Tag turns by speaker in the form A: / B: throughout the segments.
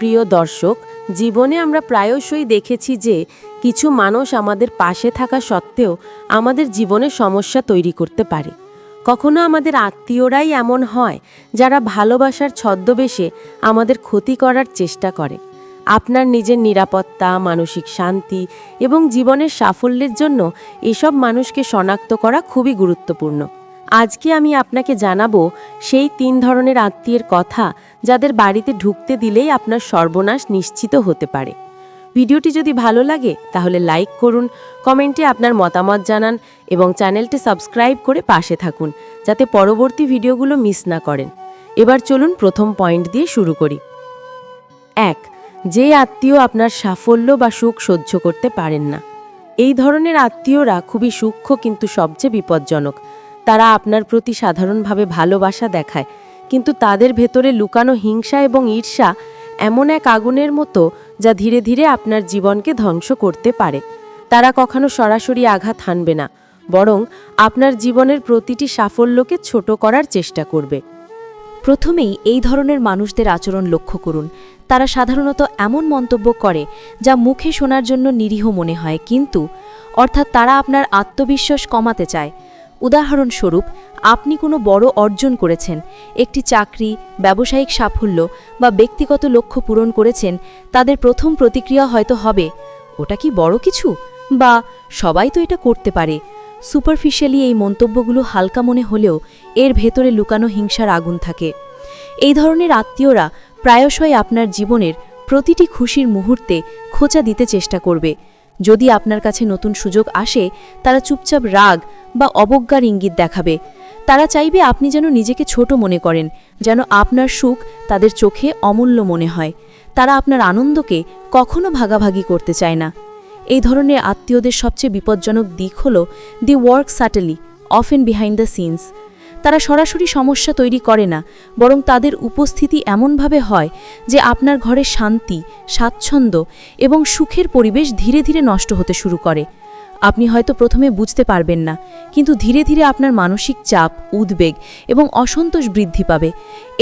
A: প্রিয় দর্শক, জীবনে আমরা প্রায়শই দেখেছি যে কিছু মানুষ আমাদের পাশে থাকা সত্ত্বেও আমাদের জীবনে সমস্যা তৈরি করতে পারে। কখনো আমাদের আত্মীয়রাই এমন হয় যারা ভালোবাসার ছদ্মবেশে আমাদের ক্ষতি করার চেষ্টা করে। আপনার নিজের নিরাপত্তা, মানসিক শান্তি এবং জীবনের সাফল্যের জন্য এসব মানুষকে শনাক্ত করা খুবই গুরুত্বপূর্ণ। আজকে আমি আপনাকে জানাব সেই তিন ধরনের আত্মীয়ের কথা যাদের বাড়িতে ঢুকতে দিলেই আপনার সর্বনাশ নিশ্চিত হতে পারে। ভিডিওটি যদি ভালো লাগে, তাহলে লাইক করুন, কমেন্টে আপনার মতামত জানান এবং চ্যানেলটি সাবস্ক্রাইব করে পাশে থাকুন, যাতে পরবর্তী ভিডিওগুলো মিস না করেন। এবার চলুন প্রথম পয়েন্ট দিয়ে শুরু করি। এক, যে আত্মীয় আপনার সাফল্য বা সুখ সহ্য করতে পারেন না। এই ধরনের আত্মীয়রা খুবই সূক্ষ্ম কিন্তু সবচেয়ে বিপজ্জনক। তারা আপনার প্রতি সাধারণভাবে ভালোবাসা দেখায়। কিন্তু তাদের ভেতরে লুকানো হিংসা এবং ঈর্ষা এমন এক আগুনের মতো যা ধীরে ধীরে আপনার জীবনকে ধ্বংস করতে পারে। তারা কখনো সরাসরি আঘাত হানবে না, বরং আপনার জীবনের প্রতিটি সাফল্যকে ছোট করার চেষ্টা করবে।
B: প্রথমেই এই ধরনের মানুষদের আচরণ লক্ষ্য করুন। তারা সাধারণত এমন মন্তব্য করে যা মুখে শোনার জন্য নিরীহ মনে হয়, কিন্তু অর্থাৎ তারা আপনার আত্মবিশ্বাস কমাতে চায়। উদাহরণস্বরূপ, আপনি কোনো বড় অর্জন করেছেন, একটি চাকরি, ব্যবসায়িক সাফল্য বা ব্যক্তিগত লক্ষ্য পূরণ করেছেন, তাদের প্রথম প্রতিক্রিয়া হয়তো হবে, ওটা কি বড় কিছু? বা, সবাই তো এটা করতে পারে। সুপারফিশিয়ালি এই মন্তব্যগুলো হালকা মনে হলেও এর ভেতরে লুকানো হিংসার আগুন থাকে। এই ধরনের আত্মীয়রা প্রায়শই আপনার জীবনের প্রতিটি খুশির মুহূর্তে খোঁচা দিতে চেষ্টা করবে। যদি আপনার কাছে নতুন সুযোগ আসে, তারা চুপচাপ রাগ বা অবজ্ঞার ইঙ্গিত দেখাবে। তারা চাইবে আপনি যেন নিজেকে ছোট মনে করেন, যেন আপনার সুখ তাদের চোখে অমূল্য মনে হয়। তারা আপনার আনন্দকে কখনো ভাগাভাগি করতে চায় না। এই ধরনের আত্মীয়দের সবচেয়ে বিপজ্জনক দিক হল, the work subtly, often behind the scenes. তারা সরাসরি সমস্যা তৈরি করে না, বরং তাদের উপস্থিতি এমনভাবে হয় যে আপনার ঘরে শান্তি, স্বাচ্ছন্দ্য এবং সুখের পরিবেশ ধীরে ধীরে নষ্ট হতে শুরু করে। আপনি হয়তো প্রথমে বুঝতে পারবেন না, কিন্তু ধীরে ধীরে আপনার মানসিক চাপ, উদ্বেগ এবং অসন্তোষ বৃদ্ধি পাবে।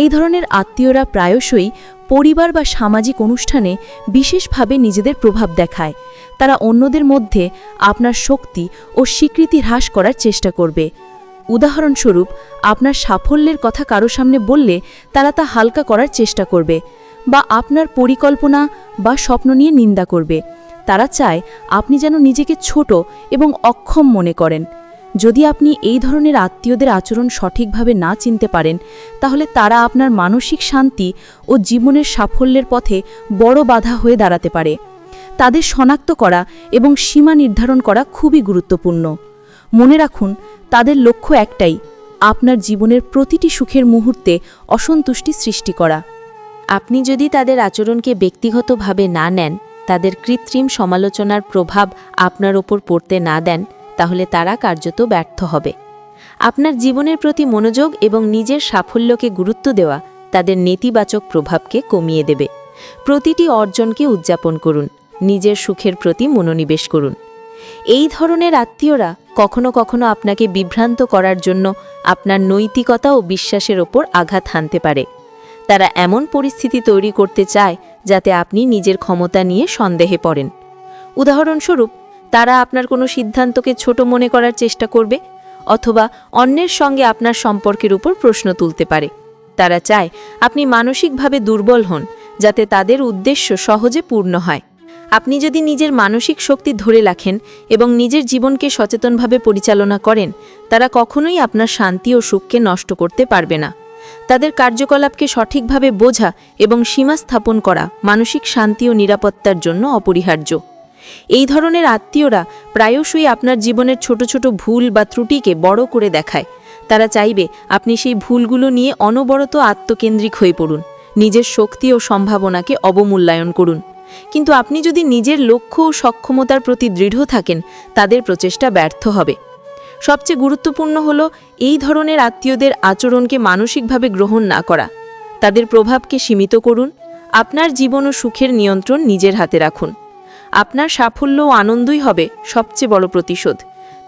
B: এই ধরনের আত্মীয়রা প্রায়শই পরিবার বা সামাজিক অনুষ্ঠানে বিশেষভাবে নিজেদের প্রভাব দেখায়। তারা অন্যদের মধ্যে আপনার শক্তি ও স্বীকৃতি হ্রাস করার চেষ্টা করবে। উদাহরণস্বরূপ, আপনার সাফল্যের কথা কারও সামনে বললে তারা তা হালকা করার চেষ্টা করবে বা আপনার পরিকল্পনা বা স্বপ্ন নিয়ে নিন্দা করবে। তারা চায় আপনি যেন নিজেকে ছোট এবং অক্ষম মনে করেন। যদি আপনি এই ধরনের আত্মীয়দের আচরণ সঠিকভাবে না চিনতে পারেন, তাহলে তারা আপনার মানসিক শান্তি ও জীবনের সাফল্যের পথে বড় বাধা হয়ে দাঁড়াতে পারে। তাদের শনাক্ত করা এবং সীমা নির্ধারণ করা খুবই গুরুত্বপূর্ণ। মনে রাখুন, তাদের লক্ষ্য একটাই, আপনার জীবনের প্রতিটি সুখের মুহূর্তে অসন্তুষ্টি সৃষ্টি করা।
A: আপনি যদি তাদের আচরণকে ব্যক্তিগতভাবে না নেন, তাদের কৃত্রিম সমালোচনার প্রভাব আপনার ওপর পড়তে না দেন, তাহলে তারা কার্যত ব্যর্থ হবে। আপনার জীবনের প্রতি মনোযোগ এবং নিজের সাফল্যকে গুরুত্ব দেওয়া তাদের নেতিবাচক প্রভাবকে কমিয়ে দেবে। প্রতিটি অর্জনকে উদযাপন করুন, নিজের সুখের প্রতি মনোনিবেশ করুন। এই ধরনের আত্মীয়রা কখনো কখনো আপনাকে বিভ্রান্ত করার জন্য আপনার নৈতিকতা ও বিশ্বাসের ওপর আঘাত হানতে পারে। তারা এমন পরিস্থিতি তৈরি করতে চায় যাতে আপনি নিজের ক্ষমতা নিয়ে সন্দেহে পড়েন। উদাহরণস্বরূপ, তারা আপনার কোনো সিদ্ধান্তকে ছোট মনে করার চেষ্টা করবে অথবা অন্যের সঙ্গে আপনার সম্পর্কের উপর প্রশ্ন তুলতে পারে। তারা চায় আপনি মানসিকভাবে দুর্বল হন যাতে তাদের উদ্দেশ্য সহজে পূর্ণ হয়। আপনি যদি নিজের মানসিক শক্তি ধরে রাখেন এবং নিজের জীবনকে সচেতনভাবে পরিচালনা করেন, তারা কখনোই আপনার শান্তি ও সুখকে নষ্ট করতে পারবে না। তাদের কার্যকলাপকে সঠিকভাবে বোঝা এবং সীমা স্থাপন করা মানসিক শান্তি ও নিরাপত্তার জন্য অপরিহার্য। এই ধরনের আত্মীয়রা প্রায়শই আপনার জীবনের ছোট ছোট ভুল বা ত্রুটিকে বড় করে দেখায়। তারা চাইবে আপনি সেই ভুলগুলো নিয়ে অনবরত আত্মকেন্দ্রিক হয়ে পড়ুন। নিজের শক্তি ও সম্ভাবনাকে অবমূল্যায়ন করুন। কিন্তু আপনি যদি নিজের লক্ষ্য ও সক্ষমতার প্রতি দৃঢ় থাকেন, তাদের প্রচেষ্টা ব্যর্থ হবে। সবচেয়ে গুরুত্বপূর্ণ হল এই ধরনের আত্মীয়দের আচরণকে মানসিকভাবে গ্রহণ না করা। তাদের প্রভাবকে সীমিত করুন, আপনার জীবন ও সুখের নিয়ন্ত্রণ নিজের হাতে রাখুন। আপনার সাফল্য ও আনন্দই হবে সবচেয়ে বড় প্রতিশোধ।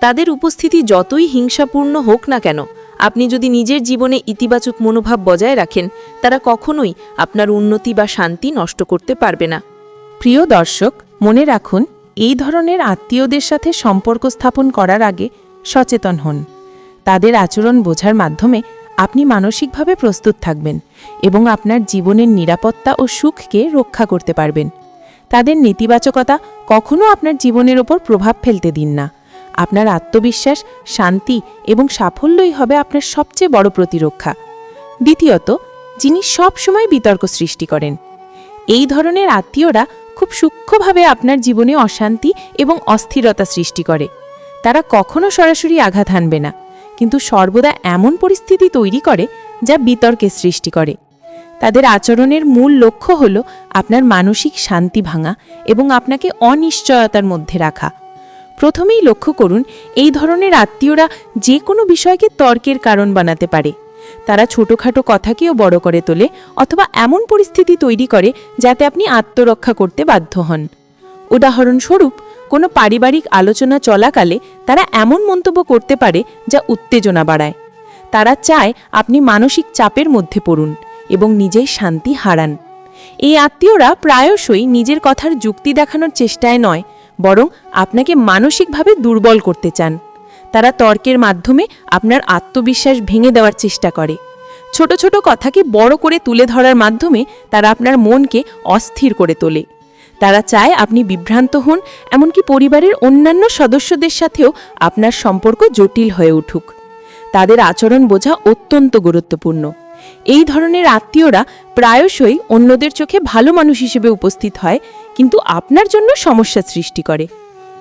A: তাদের উপস্থিতি যতই হিংসাপূর্ণ হোক না কেন, আপনি যদি নিজের জীবনে ইতিবাচক মনোভাব বজায় রাখেন, তারা কখনোই আপনার উন্নতি বা শান্তি নষ্ট করতে পারবে না।
C: প্রিয় দর্শক, মনে রাখুন, এই ধরনের আত্মীয়দের সাথে সম্পর্ক স্থাপন করার আগে সচেতন হন। তাদের আচরণ বোঝার মাধ্যমে আপনি মানসিকভাবে প্রস্তুত থাকবেন এবং আপনার জীবনের নিরাপত্তা ও সুখকে রক্ষা করতে পারবেন। তাদের নেতিবাচকতা কখনো আপনার জীবনের ওপর প্রভাব ফেলতে দিন না। আপনার আত্মবিশ্বাস, শান্তি এবং সাফল্যই হবে আপনার সবচেয়ে বড় প্রতিরক্ষা। দ্বিতীয়ত, যিনি সব সময় বিতর্ক সৃষ্টি করেন। এই ধরনের আত্মীয়রা খুব সূক্ষ্মভাবে আপনার জীবনে অশান্তি এবং অস্থিরতা সৃষ্টি করে। তারা কখনো সরাসরি আঘাত হানবে না, কিন্তু সর্বদা এমন পরিস্থিতি তৈরি করে যা বিতর্কের সৃষ্টি করে। তাদের আচরণের মূল লক্ষ্য হল আপনার মানসিক শান্তি ভাঙা এবং আপনাকে অনিশ্চয়তার মধ্যে রাখা। প্রথমেই লক্ষ্য করুন, এই ধরনের আত্মীয়রা যে কোনো বিষয়কে তর্কের কারণ বানাতে পারে। তারা ছোটোখাটো কথাকেও বড় করে তোলে অথবা এমন পরিস্থিতি তৈরি করে যাতে আপনি আত্মরক্ষা করতে বাধ্য হন। উদাহরণস্বরূপ, কোনো পারিবারিক আলোচনা চলাকালে তারা এমন মন্তব্য করতে পারে যা উত্তেজনা বাড়ায়। তারা চায় আপনি মানসিক চাপের মধ্যে পড়ুন এবং নিজেই শান্তি হারান। এই আত্মীয়রা প্রায়শই নিজের কথার যুক্তি দেখানোর চেষ্টায় নয়, বরং আপনাকে মানসিকভাবে দুর্বল করতে চান। তারা তর্কের মাধ্যমে আপনার আত্মবিশ্বাস ভেঙে দেওয়ার চেষ্টা করে। ছোট ছোট কথাকে বড় করে তুলে ধরার মাধ্যমে তারা আপনার মনকে অস্থির করে তোলে। তারা চায় আপনি বিভ্রান্ত হন, এমনকি পরিবারের অন্যান্য সদস্যদের সাথেও আপনার সম্পর্ক জটিল হয়ে উঠুক। তাদের আচরণ বোঝা অত্যন্ত গুরুত্বপূর্ণ। এই ধরনের আত্মীয়রা প্রায়শই অন্যদের চোখে ভালো মানুষ হিসেবে উপস্থিত হয়, কিন্তু আপনার জন্য সমস্যা সৃষ্টি করে।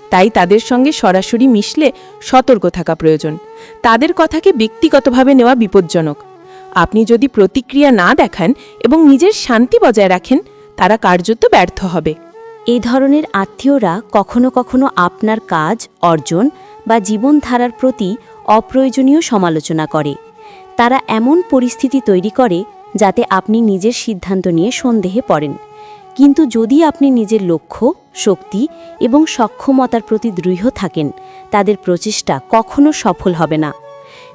C: তাই তাদের সঙ্গে সরাসরি মিশলে সতর্ক থাকা প্রয়োজন। তাদের কথাকে ব্যক্তিগতভাবে নেওয়া বিপজ্জনক। আপনি যদি প্রতিক্রিয়া না দেখান এবং নিজের শান্তি বজায় রাখেন, তারা কার্যত ব্যর্থ হবে।
B: এই ধরনের আত্মীয়রা কখনো কখনো আপনার কাজ, অর্জন বা জীবনধারার প্রতি অপ্রয়োজনীয় সমালোচনা করে। তারা এমন পরিস্থিতি তৈরি করে যাতে আপনি নিজের সিদ্ধান্ত নিয়ে সন্দেহে পড়েন। কিন্তু যদি আপনি নিজের লক্ষ্য, শক্তি এবং সক্ষমতার প্রতি দৃঢ় থাকেন, তাদের প্রচেষ্টা কখনো সফল হবে না।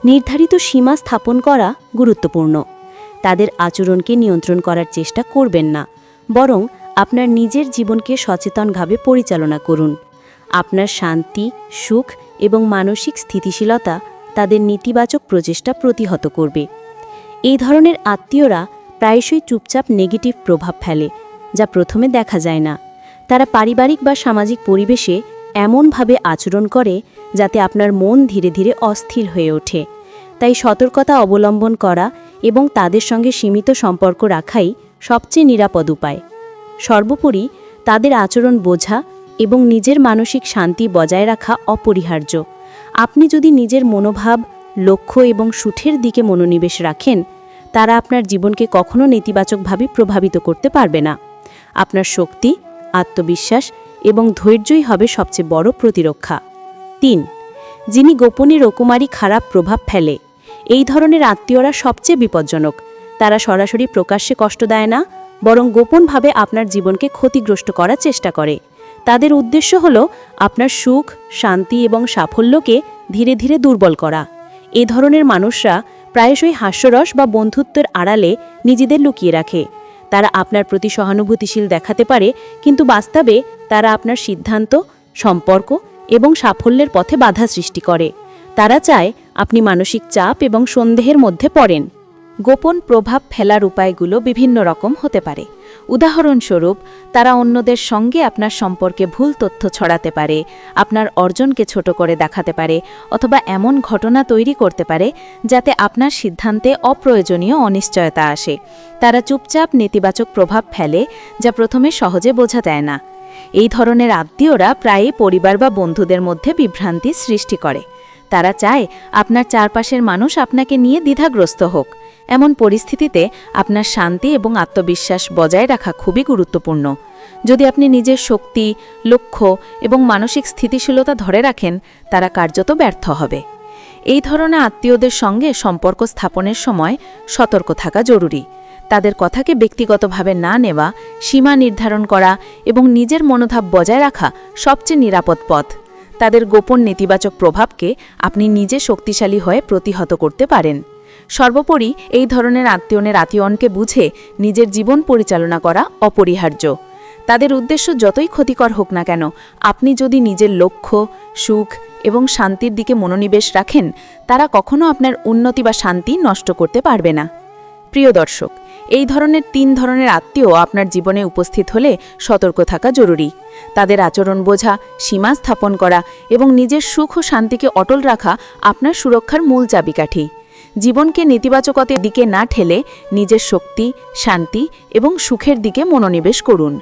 B: নির্ধারিত সীমা স্থাপন করা গুরুত্বপূর্ণ। তাদের আচরণকে নিয়ন্ত্রণ করার চেষ্টা করবেন না, বরং আপনার নিজের জীবনকে সচেতনভাবে পরিচালনা করুন। আপনার শান্তি, সুখ এবং মানসিক স্থিতিশীলতা তাদের নেতিবাচক প্রচেষ্টা প্রতিহত করবে। এই ধরনের আত্মীয়রা প্রায়শই চুপচাপ নেগেটিভ প্রভাব ফেলে যা প্রথমে দেখা যায় না। তারা পারিবারিক বা সামাজিক পরিবেশে এমনভাবে আচরণ করে যাতে আপনার মন ধীরে ধীরে অস্থির হয়ে ওঠে। তাই সতর্কতা অবলম্বন করা এবং তাদের সঙ্গে সীমিত সম্পর্ক রাখাই সবচেয়ে নিরাপদ উপায়। সর্বোপরি তাদের আচরণ বোঝা এবং নিজের মানসিক শান্তি বজায় রাখা অপরিহার্য। আপনি যদি নিজের মনোভাব, লক্ষ্য এবং সুঠের দিকে মনোনিবেশ রাখেন, তারা আপনার জীবনকে কখনো নেতিবাচকভাবে প্রভাবিত করতে পারবে না। আপনার শক্তি, আত্মবিশ্বাস এবং ধৈর্যই হবে সবচেয়ে বড় প্রতিরক্ষা। তিন, যিনি গোপনে রকুমারি খারাপ প্রভাব ফেলে, এই ধরনের আত্মীয়রা সবচেয়ে বিপজ্জনক। তারা সরাসরি প্রকাশ্যে কষ্ট দেয় না, বরং গোপনভাবে আপনার জীবনকে ক্ষতিগ্রস্ত করার চেষ্টা করে। তাদের উদ্দেশ্য হল আপনার সুখ, শান্তি এবং সাফল্যকে ধীরে ধীরে দুর্বল করা। এ ধরনের মানুষরা প্রায়শই হাস্যরস বা বন্ধুত্বের আড়ালে নিজেদের লুকিয়ে রাখে। তারা আপনার প্রতি সহানুভূতিশীল দেখাতে পারে, কিন্তু বাস্তবে তারা আপনার সিদ্ধান্ত, সম্পর্ক এবং সাফল্যের পথে বাধা সৃষ্টি করে। তারা চায় আপনি মানসিক চাপ এবং সন্দেহের মধ্যে পড়েন। গোপন প্রভাব ফেলার উপায়গুলো বিভিন্ন রকম হতে পারে। উদাহরণস্বরূপ, তারা অন্যদের সঙ্গে আপনার সম্পর্কে ভুল তথ্য ছড়াতে পারে, আপনার অর্জনকে ছোট করে দেখাতে পারে, অথবা এমন ঘটনা তৈরি করতে পারে যাতে আপনার সিদ্ধান্তে অপ্রয়োজনীয় অনিশ্চয়তা আসে। তারা চুপচাপ নেতিবাচক প্রভাব ফেলে, যা প্রথমে সহজে বোঝা যায় না। এই ধরনের আত্মীয়রা প্রায়ই পরিবার বা বন্ধুদের মধ্যে বিভ্রান্তি সৃষ্টি করে। তারা চায় আপনার চারপাশের মানুষ আপনাকে নিয়ে দ্বিধাগ্রস্ত হোক। এমন পরিস্থিতিতে আপনার শান্তি এবং আত্মবিশ্বাস বজায় রাখা খুবই গুরুত্বপূর্ণ। যদি আপনি নিজের শক্তি, লক্ষ্য এবং মানসিক স্থিতিশীলতা ধরে রাখেন, তারা কার্যত ব্যর্থ হবে। এই ধরনের আত্মীয়দের সঙ্গে সম্পর্ক স্থাপনের সময় সতর্ক থাকা জরুরি। তাদের কথাকে ব্যক্তিগতভাবে না নেওয়া, সীমা নির্ধারণ করা এবং নিজের মনোভাব বজায় রাখা সবচেয়ে নিরাপদ পথ। তাদের গোপন নেতিবাচক প্রভাবকে আপনি নিজে শক্তিশালী হয়ে প্রতিহত করতে পারেন। সর্বোপরি এই ধরনের আত্মীয়নের আত্মীয়নকে বুঝে নিজের জীবন পরিচালনা করা অপরিহার্য। তাদের উদ্দেশ্য যতই ক্ষতিকর হোক না কেন, আপনি যদি নিজের লক্ষ্য, সুখ এবং শান্তির দিকে মনোনিবেশ রাখেন, তারা কখনো আপনার উন্নতি বা শান্তি নষ্ট করতে পারবে না। প্রিয় দর্শক, এই ধরনের তিন ধরনের আত্মীয় আপনার জীবনে উপস্থিত হলে সতর্ক থাকা জরুরি। তাদের আচরণ বোঝা, সীমা স্থাপন করা এবং নিজের সুখ ও শান্তিকে অটল রাখা আপনার সুরক্ষার মূল চাবিকাঠি। জীবনকে নেতিবাচকতার দিকে না ঠেলে নিজের শক্তি শান্তি এবং সুখের দিকে মনোনিবেশ করুন।